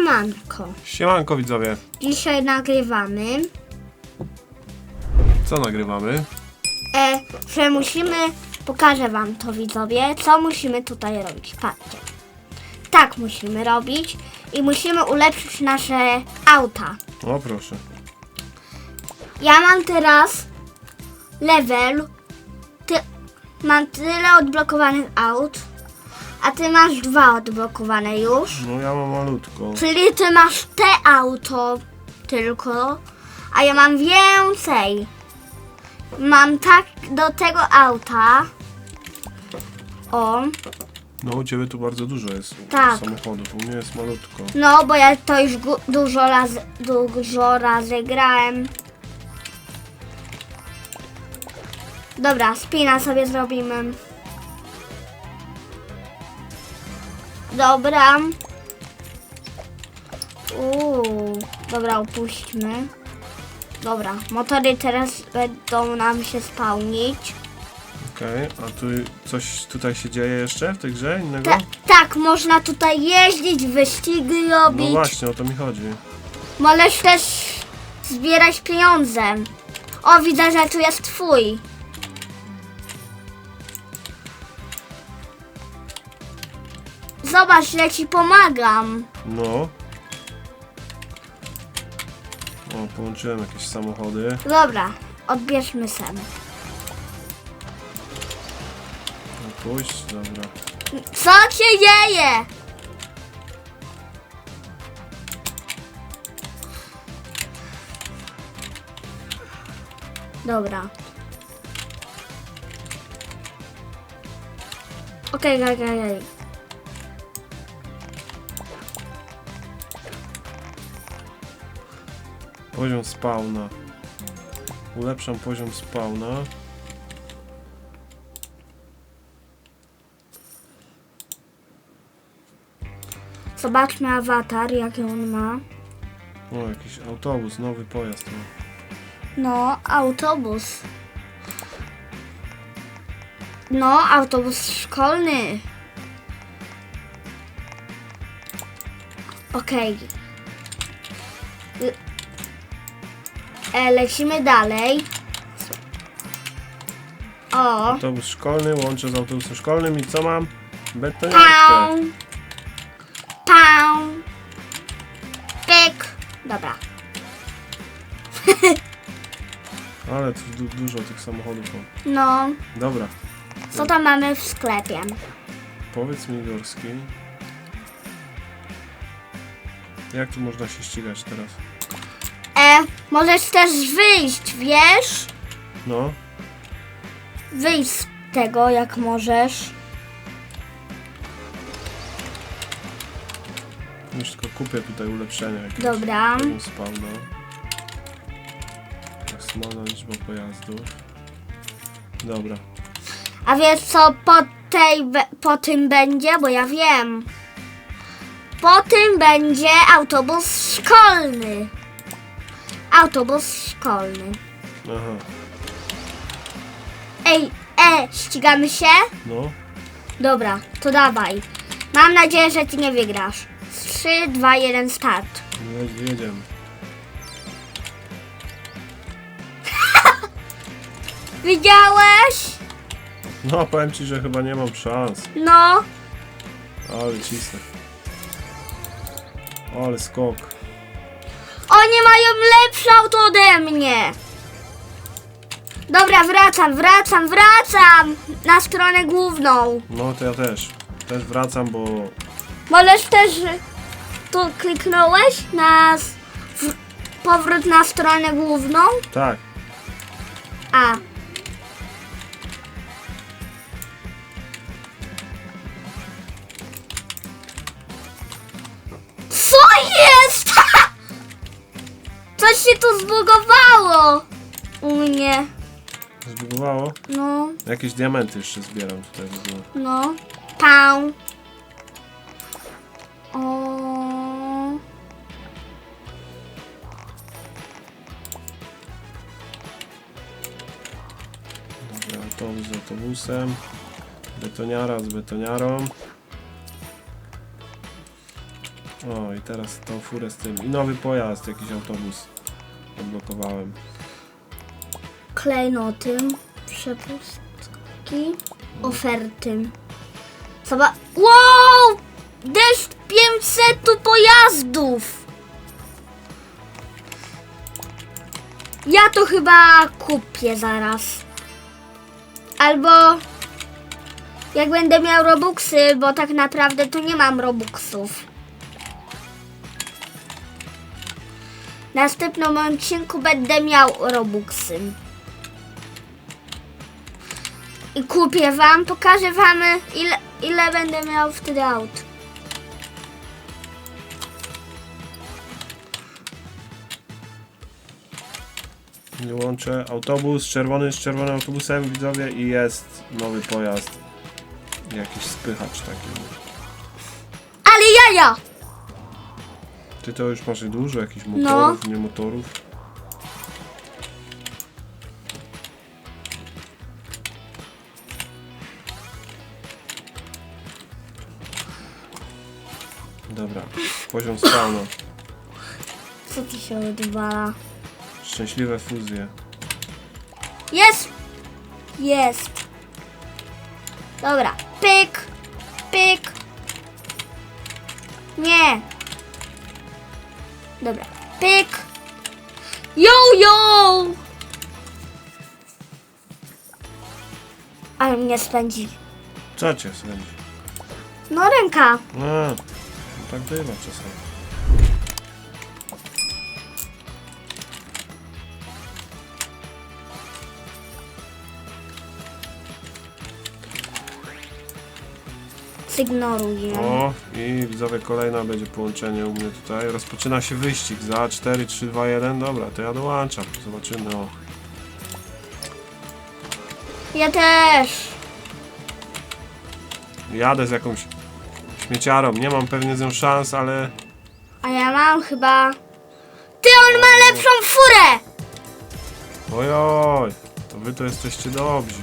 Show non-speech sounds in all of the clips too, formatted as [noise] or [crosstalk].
Siemanko. Siemanko widzowie. Dzisiaj nagrywamy, Co nagrywamy? e, że musimy, pokażę wam to widzowie, co musimy tutaj robić. Patrzcie. Tak musimy robić i musimy ulepszyć nasze auta. O proszę. Ja mam teraz level, ty, mam tyle odblokowanych aut, a ty masz dwa odblokowane już. No ja mam malutko. Czyli ty masz te auto tylko, a ja mam więcej. Mam tak do tego auta. O, No u ciebie tu bardzo dużo jest Tak. samochodów. U mnie jest malutko. no bo ja to już gu- dużo razy, dużo razy grałem. Dobra, spina sobie zrobimy. Dobra. Uuu, dobra, upuśćmy. Dobra, motory teraz będą nam się spełnić. Okej, a tu coś tutaj się dzieje jeszcze w tej grze innego? Ta, tak, można tutaj jeździć, wyścigi no robić. właśnie, o to mi chodzi. Możesz też zbierać pieniądze. O, widzę, że tu jest twój. Zobacz, ja ci pomagam. No. O, połączyłem jakieś samochody. Dobra, odbierzmy sen. No pójść, dobra. Co się dzieje? Dobra. Okej, okej, okej. Poziom spawna. Ulepszam poziom spawna. Zobaczmy awatar, jaki on ma. O, jakiś autobus, nowy pojazd. No. No, autobus. No, autobus szkolny. Okej. Le- E, lecimy dalej. O. Autobus szkolny łączę z autobusem szkolnym i co mam? Betoniarkę. Pał. Pał. Pyk. Dobra. [laughs] Ale tu du dużo tych samochodów mam. No, Dobra, co tam mamy w sklepie? powiedz mi Gorski. Jak tu można się ścigać teraz? Możesz też wyjść, wiesz? No, Wyjść z tego, jak możesz. już tylko kupię tutaj ulepszenia jakieś. Dobra. Poziom spawna. Maksymalna liczba pojazdów. Dobra. A wiesz co po tej, po tym będzie? Bo ja wiem. Po tym będzie autobus szkolny. Autobus szkolny. Aha, Ej, e, ścigamy się? no. Dobra, to dawaj. Mam nadzieję, że ty nie wygrasz. 3, 2, 1, start. Jedź- Jedziemy. [laughs] Widziałeś? No, powiem ci, że chyba nie mam szans. No. Ale cisnę. Ale skok. Oni mają lepsze auto ode mnie. Dobra, wracam, wracam, wracam na stronę główną. No to ja też. Też wracam, bo Możesz też tu kliknąłeś na powrót na stronę główną? tak. A. Coś się tu zbugowało u mnie. Zbugowało. No, Jakieś diamenty jeszcze zbieram tutaj w ogóle. no. Pał. O. Dobra, autobus z autobusem. Betoniara z betoniarą. O, i teraz tą furę z tym. I nowy pojazd, jakiś autobus. Odblokowałem. Klejnoty, przepustki, oferty. Zobacz. Wow! Deszcz 500 pojazdów! Ja to chyba kupię zaraz. Albo jak będę miał robuxy, bo tak naprawdę tu nie mam robuxów. Następnym odcinku będę miał robuxy. I kupię wam, pokażę wam ile, ile będę miał wtedy aut. Nie łączę autobus czerwony z czerwonym autobusem, widzowie, i jest nowy pojazd. Jakiś spychacz taki. Ale jaja! Ty to już masz dużo jakichś No. motorów, nie motorów. Dobra, poziom spawna. Co tu się odwala? Szczęśliwe fuzje. Jest! Jest! Dobra, pyk! Pyk! Mnie spędzi. Co cię sądzi? No ręka. No, no tak bywa czasami. Zignoruję. O, i widzowie, kolejna będzie połączenie u mnie tutaj. Rozpoczyna się wyścig za 4, 3, 2, 1. Dobra, to ja dołączam. Zobaczymy. O. Ja też. Jadę z jakąś śmieciarą. Nie mam pewnie z nią szans, ale A ja mam chyba... Ty, on ma lepszą furę! ojoj, to wy to jesteście dobrzy.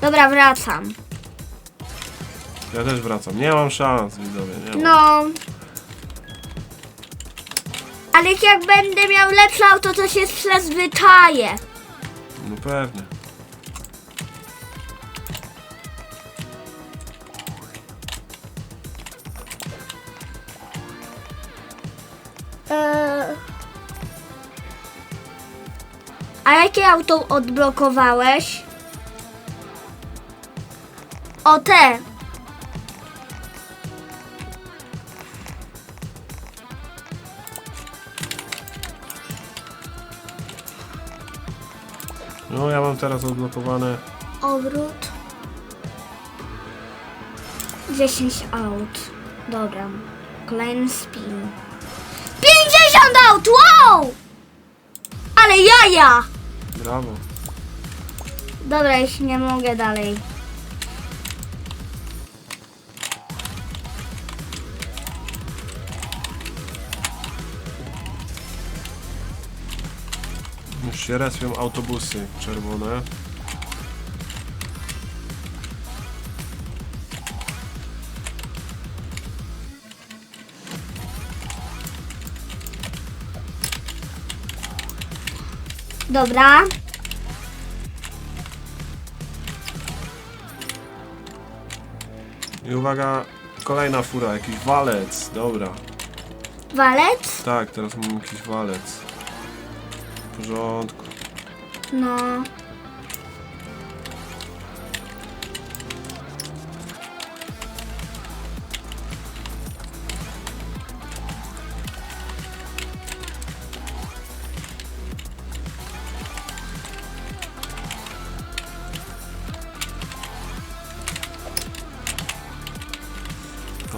Dobra, wracam. Ja też wracam. Nie mam szans, widzowie. Nie mam. No. Ale jak będę miał lepsze auto, to się przyzwyczaję. No pewnie. Jakie auto odblokowałeś? O te. No ja mam teraz odblokowane. Obrót. 10 aut. Dobra. Kolejny spin. 50 aut! Wow! Ale jaja! Brawo. Dobra, jeśli nie mogę dalej. Już się respią autobusy czerwone. Dobra. I uwaga, kolejna fura, jakiś walec. Dobra. Walec? Tak, teraz mam jakiś walec. W porządku. No.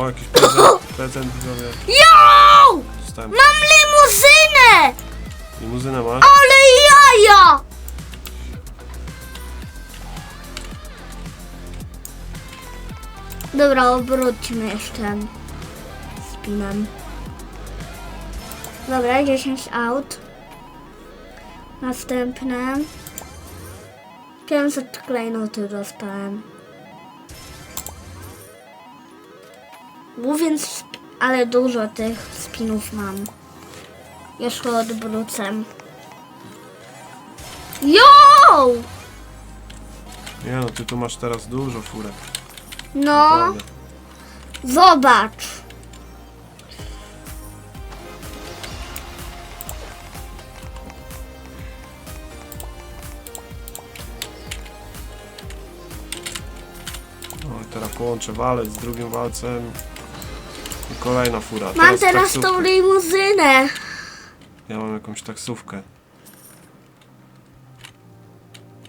O, jakiś prezent, [coughs] prezent widzowie. Jo! Dostałem Mam limuzynę! limuzynę masz? Ale jaja! Dobra, obróćmy jeszcze spinem. Dobra, 10 aut. Następne. 500 klejnoty dostałem. Mówiąc Ale dużo tych spinów mam. Jeszcze odwrócę. Jo! Nie no, ty tu masz teraz dużo furek. No, Naprawdę. zobacz. No i teraz połączę walec z drugim walcem. Kolejna fura. Mam teraz taksówka. tą limuzynę. Ja mam jakąś taksówkę.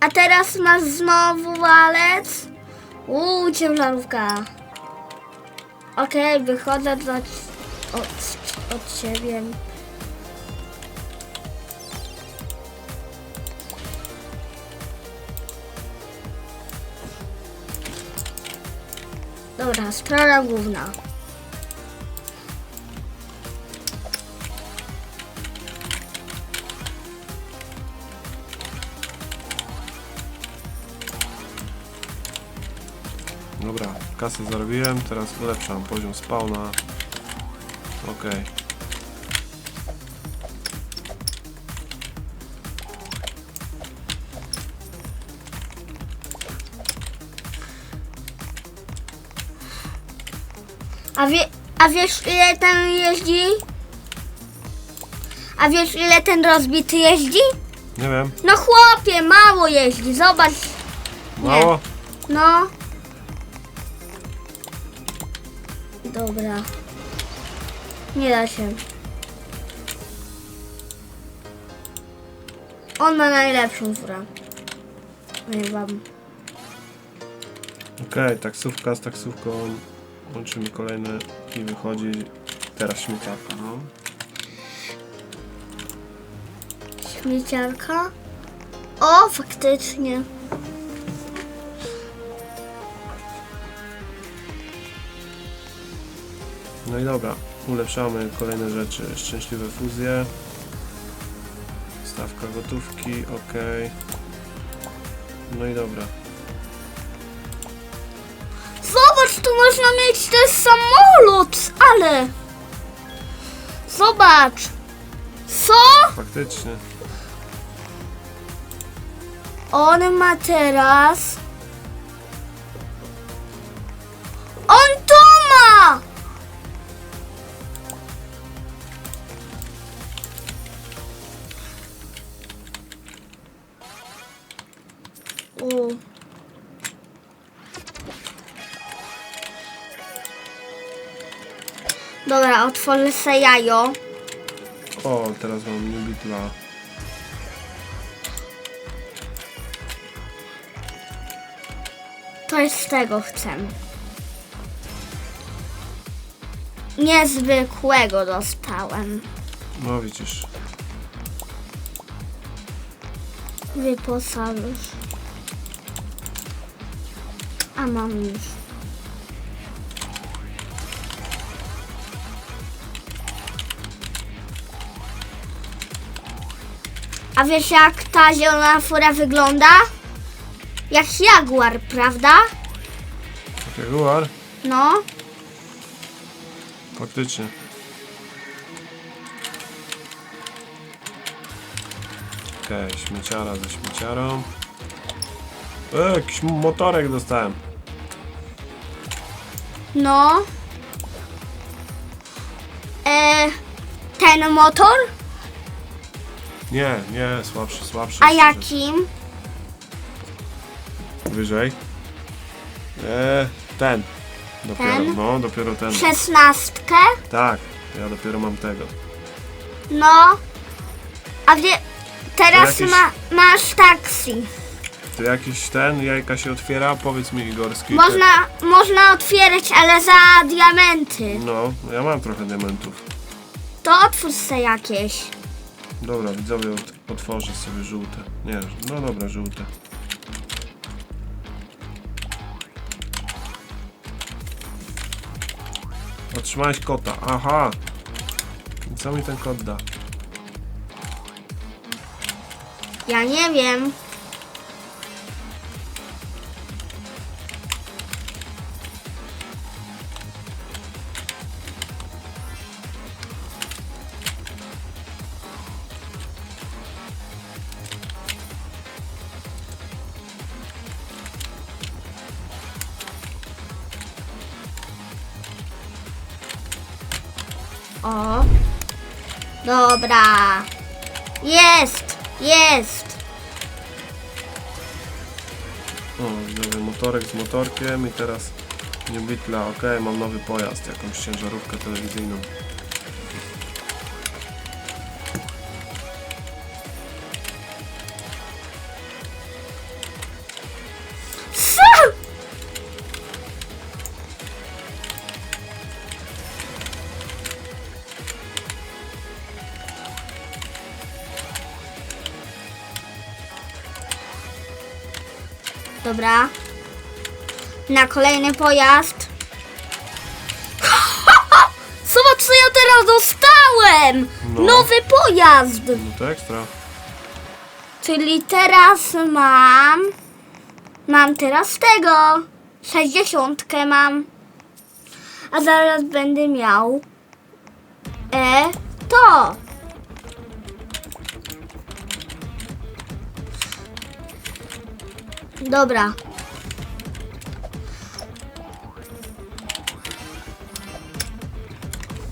A teraz masz znowu walec. Uuu, ciężarówka. Okej, wychodzę do, od, od ciebie. Dobra, sprawa główna. Kasę zarobiłem, teraz ulepszam poziom spawna. Okej. A, wie, a wiesz ile ten jeździ? A wiesz ile ten rozbity jeździ? Nie wiem, No chłopie, mało jeździ, zobacz. mało? No. Dobra. Nie da się. On ma najlepszą furę. Nie wam. Okej, taksówka z taksówką. Łączymy kolejne i wychodzi teraz śmieciarka, no. Śmieciarka. O, faktycznie. No i dobra, ulepszamy kolejne rzeczy. Szczęśliwe fuzje. Stawka gotówki, ok. No i dobra. Zobacz, tu można mieć też samolot, ale... Zobacz. Co? Faktycznie. On ma teraz... Dobra, otworzę se jajo. O, teraz mam Nubitla. To jest z tego chcę. Niezwykłego dostałem. No widzisz. Wyposażysz. A mam już. A wiesz jak ta zielona fura wygląda? Jak jaguar, prawda? Jaguar? No. Faktycznie. Okej, śmieciara ze śmieciarą. E, jakiś motorek dostałem. No. E, ten motor? Nie, nie, słabszy, słabszy. A jakim? Wyżej. E, ten. Dopiero, Ten? no, dopiero ten. Szesnastkę? Tak, ja dopiero mam tego. No. A wie, teraz To jakieś- ma, masz taksi. Tu jakiś ten, jajka się otwiera? Powiedz mi Igorski. Można, można otwierać, ale za diamenty. No, ja mam trochę diamentów. To otwórz se jakieś. Dobra, widzowie, ot- otworzę sobie żółte. Nie, no dobra, żółte. Otrzymałeś kota, aha! I co mi ten kot da? Ja nie wiem. Motorek z motorkiem i teraz nie bitla. Okej, mam nowy pojazd, jakąś ciężarówkę telewizyjną. Dobra. Na kolejny pojazd. [laughs] Zobacz, co ja teraz dostałem! No. Nowy pojazd! No to ekstra. Czyli teraz mam. Mam teraz tego. 60 mam. A zaraz będę miał. E to. Dobra.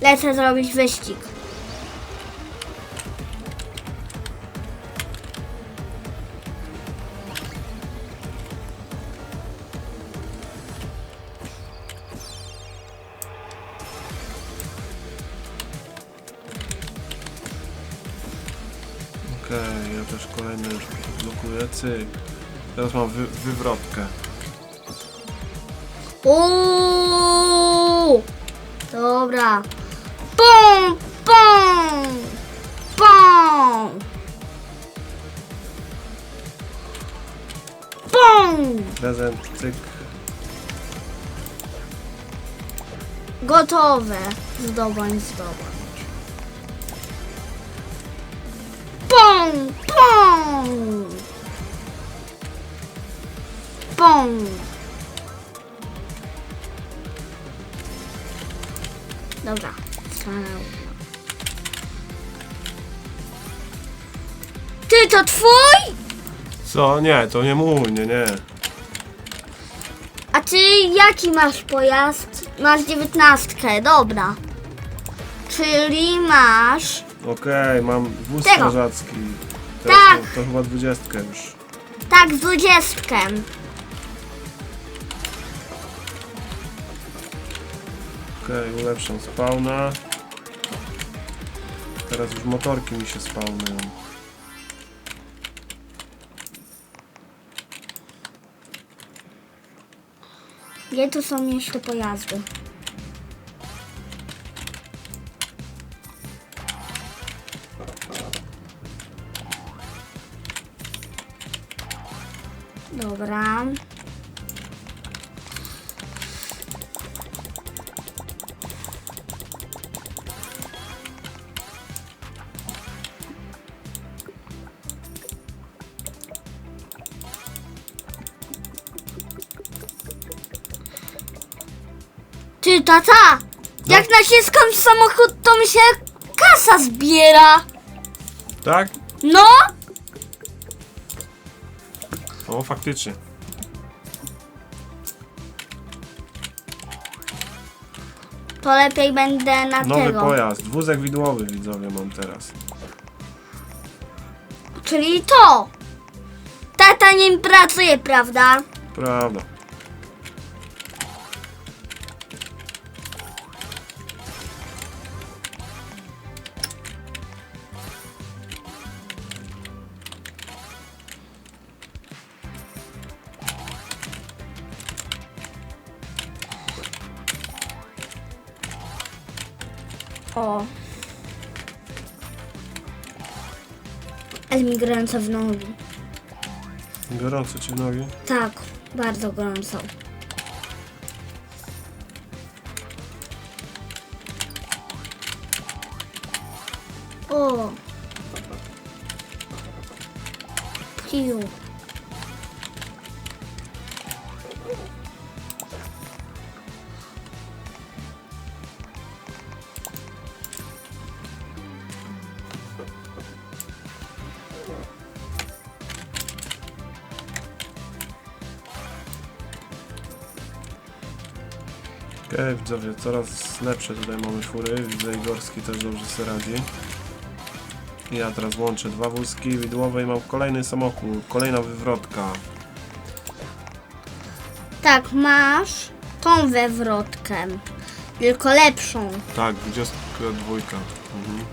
Lecę zrobić wyścig. Okej, ja też kolejny już blokuję. Cyk. Teraz mam wy wywrotkę. Uuu! Dobra. Pum, pum, pum. Pum. Prezent, cyk. Gotowe. Zdobań, zdobań. Pum, pum. Pum. Dobra. Ty to twój? Co? Nie, to nie mój, nie, nie. A ty jaki masz pojazd? Masz dziewiętnastkę, dobra. Czyli masz. Okej, mam wóz Tego. strażacki. Teraz Tak. to, to chyba dwudziestkę już. Tak, z dwudziestkę. Okej, ulepszam spawna. Teraz już motorki mi się spawnują. Gdzie tu są jeszcze pojazdy? Dobra. Ty, tata! No. Jak naciskam samochód, to mi się kasa zbiera. Tak? No! O, faktycznie. To lepiej będę na Nowy tego. pojazd. Wózek widłowy widzowie mam teraz. Czyli to. Tata nim pracuje, prawda? Prawda. O. Ale mi gorąco w nogi. Gorąco ci w nogi. Tak, bardzo gorąco. Okej, widzowie, coraz lepsze tutaj mamy fury. Widzę Igorski też dobrze sobie radzi. Ja teraz łączę dwa wózki widłowe i mam kolejny samochód, kolejna wywrotka. Tak, masz tą wewrotkę. Tylko lepszą. Tak, 22. Mhm.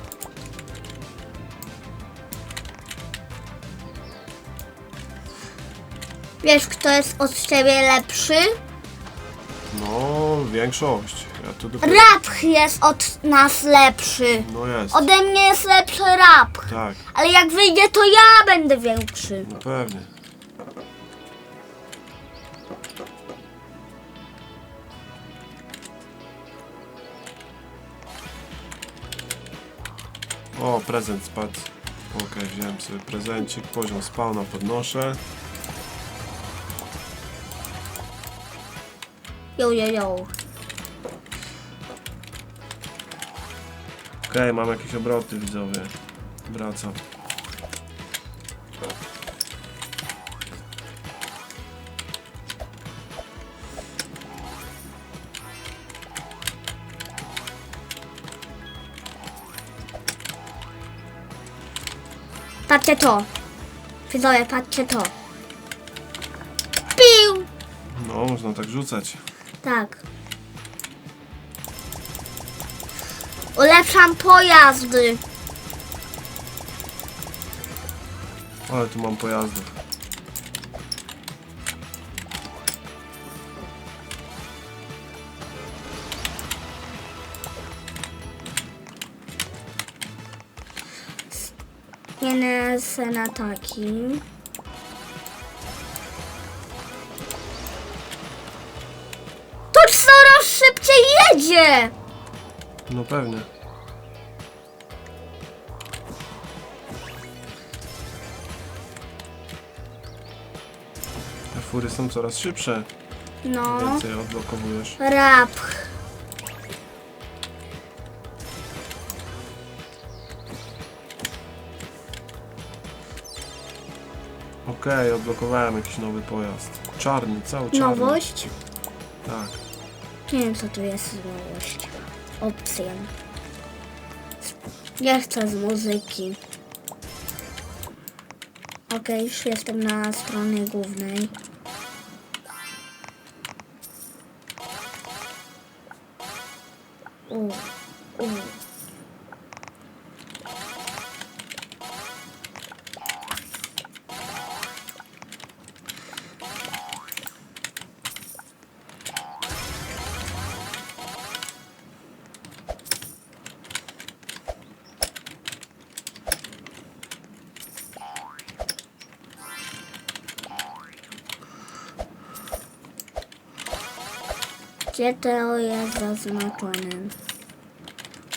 Wiesz, kto jest od ciebie lepszy? Większość. Ja tu dopiero... Rap jest od nas lepszy. No jest. Ode mnie jest lepszy rap. Tak, Ale jak wyjdzie, to ja będę większy. no pewnie. O, prezent spadł. Okej, wziąłem sobie prezencik, poziom spawna podnoszę. Jo, jo, jo. Okej, mam jakieś obroty widzowie. Wracam. Patrzcie to. Widzowie, patrzcie to. Piu! No, można tak rzucać. Tak. Ulepszam pojazdy. Ale tu mam pojazdów. Jenę na taki. To coraz szybciej jedzie! No pewnie. Te fury są coraz szybsze. No. Więcej odblokowujesz. Rap. Okej, odblokowałem jakiś nowy pojazd. Czarny, cały czarny. Nowość? Tak. Nie wiem co tu jest nowość. Opcja. Nie chcę z muzyki. Okej, już jestem na stronie głównej. Gdzie to jest zaznaczone?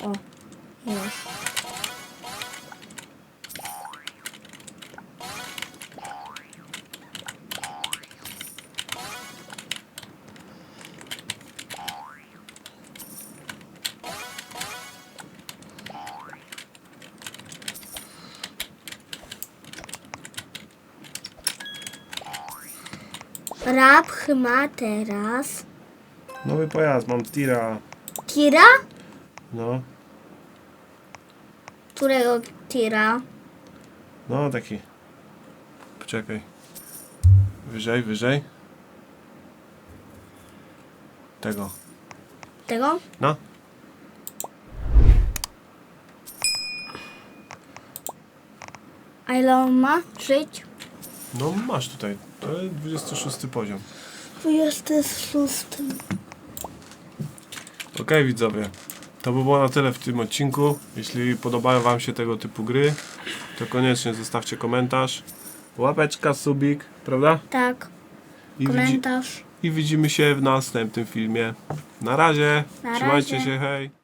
O, jest. Rap ma teraz Nowy pojazd, mam tira. tira? No, Którego tira? no taki. Poczekaj. Wyżej, wyżej. Tego. Tego? No. A ile on ma żyć? No masz tutaj. To jest 26 poziom. 26. Okej widzowie, to by było na tyle w tym odcinku. Jeśli podobają Wam się tego typu gry, to koniecznie zostawcie komentarz, łapeczka, subik, prawda? Tak, I, widzi, komentarz. I widzimy się w następnym filmie. Na razie, Na trzymajcie razie. się, hej!